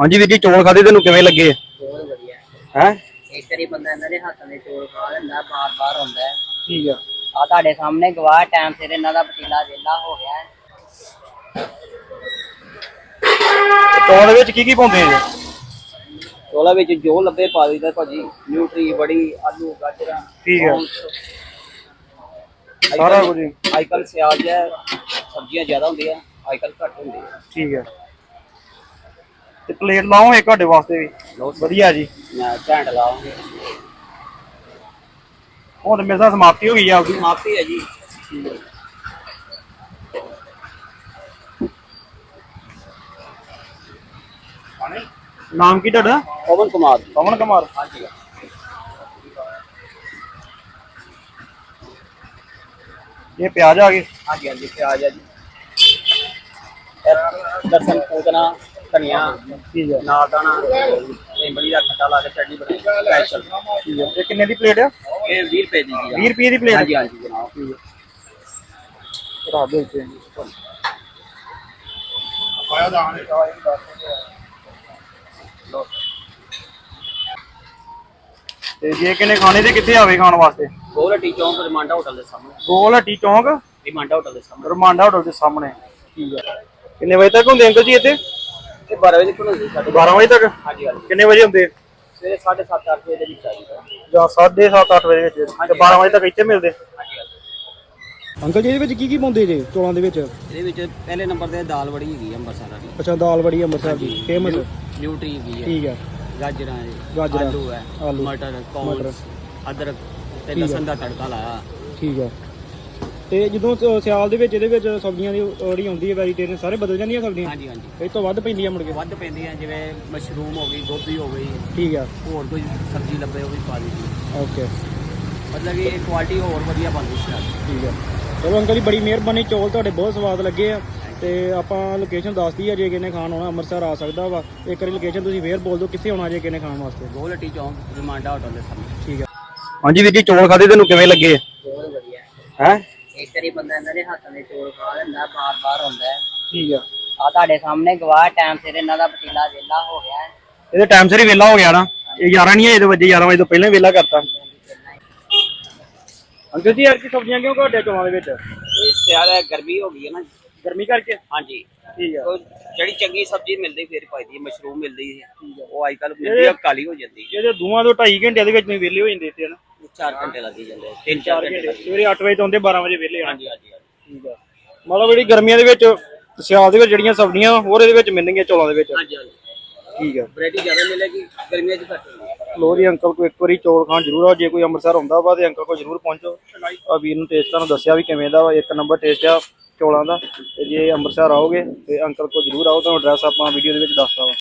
ਹਾਂਜੀ ਵੀਰ ਜੀ ਚੌਲ ਖਾਦੇ ਤੈਨੂੰ ਕਿਵੇਂ ਲੱਗੇ? ਬਹੁਤ ਵਧੀਆ। ਹੈ? ਇੱਕ ਵਾਰੀ ਬੰਦਾ ਇਹਨਾਂ ਦੇ ਹੱਥਾਂ ਦੇ ਚੋਲ ਖਾ ਲੈਂਦਾ ਬਾਰ ਬਾਰ ਹੁੰਦਾ ਹੈ। ਠੀਕ ਆ। ਆ ਤੁਹਾਡੇ ਸਾਹਮਣੇ ਗਵਾਹ ਟਾਈਮ ਸਿਰ ਇਹਨਾਂ ਦਾ ਪਤੀਲਾ ਵਿਹਲਾ ਹੋ ਗਿਆ ਹੈ। ਚੌਲ ਦੇ ਵਿੱਚ ਕੀ ਕੀ ਪਾਉਂਦੇ ਆ ਚੋਲਾ ਵਿੱਚ ਜੋ ਲੱਭੇ ਪਾ ਦਈਦਾ ਭਾਜੀ ਨਿਊਟਰੀ ਬੜੀ ਆਲੂ ਗਾਜਰਾਂ ਠੀਕ ਹੈ। ਕੌਨਸ। ਸਾਰਾ ਕੁਝ। ਹੀ। ਅੱਜ ਕੱਲ ਸਿਆਲ ਹੈ ਸਬਜ਼ੀਆਂ ਜ਼ਿਆਦਾ ਹੁੰਦੀਆਂ ਅੱਜ ਕੱਲ ਘੱਟ ਹੁੰਦੀਆਂ। ਠੀਕ ਹੈ ਤੇ ਪਲੇਟ ਲਾਓ ਇੱਕ ਤੁਹਾਡੇ ਵਾਸਤੇ ਵੀ। ਵਧੀਆ ਜੀ। ਘੈਂਟ ਲਾਉਂਗੇ ਹੁਣ ਮੇਰੇ ਸਾਹ ਸਮਾਪਤੀ ਹੋ ਗਈ ਆ ਆਪਦੀ। ਮਾਫੀ ਹੈ ਜੀ। ਨਾਮ ਕੀ ਤੁਹਾਡਾ? ਪਵਨ ਕੁਮਾਰ ਪਵਨ ਕੁਮਾਰ। ਹਾਂਜੀ। ਇਹ ਪਿਆਜ਼ ਆ ਗਏ। ਹਾਂਜੀ ਹਾਂਜੀ ਪਿਆਜ਼ ਹੈ ਜੀ। ਇਹ ਲਸਣ ਪੂਤਨਾ ਧਨੀਆ ਠੀਕ ਹੈ। ਨਾਲ ਦਾਣਾ ਇਮਲੀ ਦਾ ਖੱਟਾ ਲਾ ਕੇ ਚਟਨੀ ਬਣਾਈ ਸਪੈਸ਼ਲ ਠੀਕ ਹੈ। ਇਹ ਕਿੰਨੇ ਦੀ ਪਲੇਟ ਆ? ਇਹ 20 ਰੁਪਏ ਦੀ ਜੀ। 20 ਰੁਪਏ ਦੀ ਪਲੇਟ ਹਾਂਜੀ ਹਾਂਜੀ ਜਨਾਬ। ਰਾਤ ਦੇ ਵਿੱਚ ਪਾਇਆ ਦਾਣੇ ਤੇ ਜੇ ਕਿਨੇ ਖਾਣੇ ਤੇ ਕਿੱਥੇ ਆਵੇ ਖਾਣ ਵਾਸਤੇ? ਗੋਲਟੀ ਚੌਂਕ ਰਮਾਂਡਾ ਹੋਟਲ ਦੇ ਸਾਹਮਣੇ। ਗੋਲ ਹੱਟੀ ਚੌਂਕ? ਰਮਾਂਡਾ ਹੋਟਲ ਦੇ ਸਾਹਮਣੇ। ਰਮਾਂਡਾ ਹੋਟਲ ਦੇ ਸਾਹਮਣੇ। ਠੀਕ ਹੈ। ਕਿੰਨੇ ਵਜੇ ਤੱਕ ਹੁੰਦੇ ਅੰਕਲ ਜੀ ਇੱਥੇ? ਇਹ 12 ਵਜੇ ਕੋਲ ਹੁੰਦੀ ਸਾਡੇ 12 ਵਜੇ ਤੱਕ? ਹਾਂਜੀ ਹਾਂਜੀ। ਕਿੰਨੇ ਵਜੇ ਹੁੰਦੇ? ਸਵੇਰੇ 7:30 8 ਵਜੇ ਦੇ ਵਿੱਚ ਆ ਜੀਦਾ। ਜਾਂ 7:30 8 ਵਜੇ ਵਿੱਚ। ਤੇ 12 ਵਜੇ ਤੱਕ ਇੱਥੇ ਮਿਲਦੇ? ਹਾਂਜੀ ਹਾਂਜੀ। ਅੰਕਲ ਜੀ ਇਹਦੇ ਵਿੱਚ ਕੀ ਕੀ ਪਾਉਂਦੇ ਜੇ ਚੌਲਾਂ ਦੇ ਵਿੱਚ? ਇਹਦੇ ਵਿੱਚ ਪਹਿਲੇ ਨੰਬਰ ਤੇ ਦਾਲ ਬੜੀ ਹੈਗੀ ਅੰਮ੍ਰਿਤਸਰ ਵਾਲੀ। ਅੱਛਾ ਦਾਲ ਬੜੀ ਅੰਮ੍ਰਿਤਸਰ ਦੀ। ਫੇਮਸ ਨਿਊਟਰੀ ਹੈਗੀ ਹੈ ਠੀਕ ਹੈ ਗਾਜਰਾਂ ਹੈ ਗਾਜਰਾਂ, ਆਲੂ ਹੈ ਆਲੂ, ਮਟਰ ਕੌਨਸ ਅਦਰਕ ਤੇ ਠੀਕ ਹੈ। ਲਸਣ ਦਾ ਤੜਕਾ ਲਾਇਆ। ਠੀਕ ਹੈ ਤੇ ਜਦੋਂ ਸ- ਸਿਆਲ ਦੇ ਵਿੱਚ ਇਹਦੇ ਵਿੱਚ ਸਬਜ਼ੀਆਂ ਦੀ ਜਿਹੜੀ ਆਉਂਦੀ ਹੈ ਵੈਜੀਟੇਰੀਅਨ ਸਾਰੇ ਬਦਲ ਜਾਂਦੀਆਂ ਸਬਜ਼ੀਆਂ? ਹਾਂਜੀ ਹਾਂਜੀ। ਇਹ ਤੋਂ ਵੱਧ ਪੈਂਦੀਆਂ ਮੁੜ ਕੇ? ਵੱਧ ਪੈਂਦੀਆਂ ਜਿਵੇਂ ਮਸ਼ਰੂਮ ਹੋ ਗਈ ਗੋਭੀ ਹੋ ਗਈ। ਠੀਕ ਹੈ ਹੋਰ ਕੋਈ ਸਬਜ਼ੀ ਲੱਭੇ ਉਹ ਵੀ ਪਾ ਦਿੱਤੀ ਓਕੇ। ਮਤਲਬ ਕਿ ਇਹ ਕੁਆਲਿਟੀ ਹੋਰ ਵਧੀਆ ਬਣਦੀ ਸੀ ਠੀਕ ਹੈ ਚਲੋ ਅੰਕਲ ਜੀ ਬੜੀ ਮਿਹਰਬਾਨੀ ਚੌਲ ਤੁਹਾਡੇ ਬਹੁਤ ਸਵਾਦ ਲੱਗੇ ਆ। ਤੇ ਆਪਾਂ ਲੋਕੇਸ਼ਨ ਦੱਸਦੀ ਆ ਜੇ ਕਿਨੇ ਖਾਣ ਆਉਣਾ ਅੰਮ੍ਰਿਤਸਰ ਆ ਸਕਦਾ ਵਾ। ਇੱਕ ਵਾਰੀ ਲੋਕੇਸ਼ਨ ਤੁਸੀਂ ਫੇਰ ਬੋਲ ਦਿਓ ਕਿੱਥੇ ਆਉਣਾ ਜੇ ਕਿਨੇ ਖਾਣ ਵਾਸਤੇ। ਗੋਲਟੀ ਚੌਂਕ ਰਮਾਂਡਾ ਹੋਟਲ ਦੇ ਸਾਹਮਣੇ। ਠੀਕ ਹੈ ਹਾਂਜੀ ਵੀਰ ਜੀ ਚੌਲ ਖਾਦੇ ਤੈਨੂੰ ਕਿਵੇਂ ਲੱਗੇ? ਬਹੁਤ ਵਧੀਆ। ਹੈ? ਇੱਕ ਵਾਰੀ ਬੰਦਾ ਇਹਨਾਂ ਦੇ ਹੱਥਾਂ ਦੇ ਚੋਲ ਖਾ ਲੈਂਦਾ ਬਾਰ ਬਾਰ ਹੁੰਦਾ ਹੈ। ਠੀਕ ਆ। ਆ ਤੁਹਾਡੇ ਸਾਹਮਣੇ ਗਵਾਹ ਟਾਈਮ ਸਿਰ ਇਹਨਾਂ ਦਾ ਪਤੀਲਾ ਵਿਹਲਾ ਹੋ ਗਿਆ ਹੈ। ਇਹਦੇ ਟਾਈਮ ਸਿਰ ਹੀ ਵੇਲਾ ਹੋ ਗਿਆ ਨਾ। ਇਹ 11 ਨਹੀਂ ਹੈ ਇਹਦੇ ਵਜੇ 11 ਵਜੇ ਤੋਂ ਪਹਿਲਾਂ ਵੇਲਾ ਕਰਤਾ। ਅੰਕਲ ਜੀ ਯਾਰ ਕੀ ਸਬਜ਼ੀਆਂ ਕਿਉਂ ਘਟਿਆ ਚੌਲਾਂ ਦੇ ਵਿੱਚ? ਇਹ ਸਿਆਲ ਹੈ ਗਰਮੀ ਹੋ ਗਈ ਹੈ ਨਾ। ਗਰਮੀ ਕਰਕੇ? ਹਾਂਜੀ। ਠੀਕ ਆ। ਉਹ ਜਿਹੜੀ ਚੰਗੀ ਸਬਜ਼ੀ ਮਿਲਦੀ ਫਿਰ ਪਾਈਦੀ ਮਸ਼ਰੂਮ ਮਿਲਦੀ ਹੈ। ਉਹ ਅੱਜ ਕੱਲ ਮਿਲਦੀ ਆ ਕਾਲੀ ਹੋ ਜਾਂਦੀ ਹੈ। ਇਹਦੇ ਦੋਵਾਂ ਤੋਂ 2.5 ਘੰਟਿਆਂ ਦੇ ਵਿੱਚ ਤੁਸੀਂ ਵੇਲੇ ਹੋ ਜਾਂਦੇ ਇੱਥੇ ਨਾ 4 ਘੰਟੇ ਲੱਗੀ ਜਾਂਦੇ ਆ, ਤਿੰਨ 4 ਘੰਟੇ ਸਵੇਰੇ 8 ਵਜੇ ਤੋਂ ਆਉਂਦੇ 12 ਵਜੇ ਆਣਾ ਹਾਂਜੀ ਹਾਂਜੀ। ਠੀਕ ਆ। ਮਤਲਬ ਜਿਹੜੀ ਗਰਮੀਆਂ ਦੇ ਵਿੱਚ ਸਿਆਲ ਦੇ ਵਿੱਚ ਜਿਹੜੀਆਂ ਸਬਜ਼ੀਆਂ ਹੋਰ ਇਹਦੇ ਵਿੱਚ ਮਿਲਣਗੀਆਂ ਚੌਲਾਂ ਦੇ ਵਿੱਚ? ਹਾਂਜੀ ਹਾਂਜੀ। ਠੀਕ ਆ। ਵੈਰਾਈਟੀ ਜ਼ਿਆਦਾ ਮਿਲੇਗੀ ਗਰਮੀਆਂ 'ਚ ਘੱਟ ਲੋ ਜੀ ਅੰਕਲ ਕੋ ਇੱਕ ਵਾਰੀ ਚੌਲ ਖਾਣ ਜ਼ਰੂਰ ਆਓ। ਜੇ ਕੋਈ ਅੰਮ੍ਰਿਤਸਰ ਹੁੰਦਾ ਵਾ ਤੇ ਅੰਕਲ ਕੋ ਜ਼ਰੂਰ ਪਹੁੰਚੋ। ਆ ਵੀਰ ਨੂੰ ਟੇਸਟ ਤੁਹਾਨੂੰ ਦੱਸਿਆ ਵੀ ਕਿਵੇਂ ਦਾ ਵਾ ਇੱਕ ਨੰਬਰ ਟੇਸਟ ਆ ਚੌਲਾਂ ਦਾ। ਤੇ ਜੇ ਅੰਮ੍ਰਿਤਸਰ ਆਓਗੇ ਤੇ ਅੰਕਲ ਕੋ ਜ਼ਰੂਰ ਆਓ ਤੁਹਾਨੂੰ ਐਡਰੈਸ ਆਪਾਂ ਵੀਡੀਓ ਦੇ ਵਿੱਚ ਦੱਸਦਾ ਵਾ।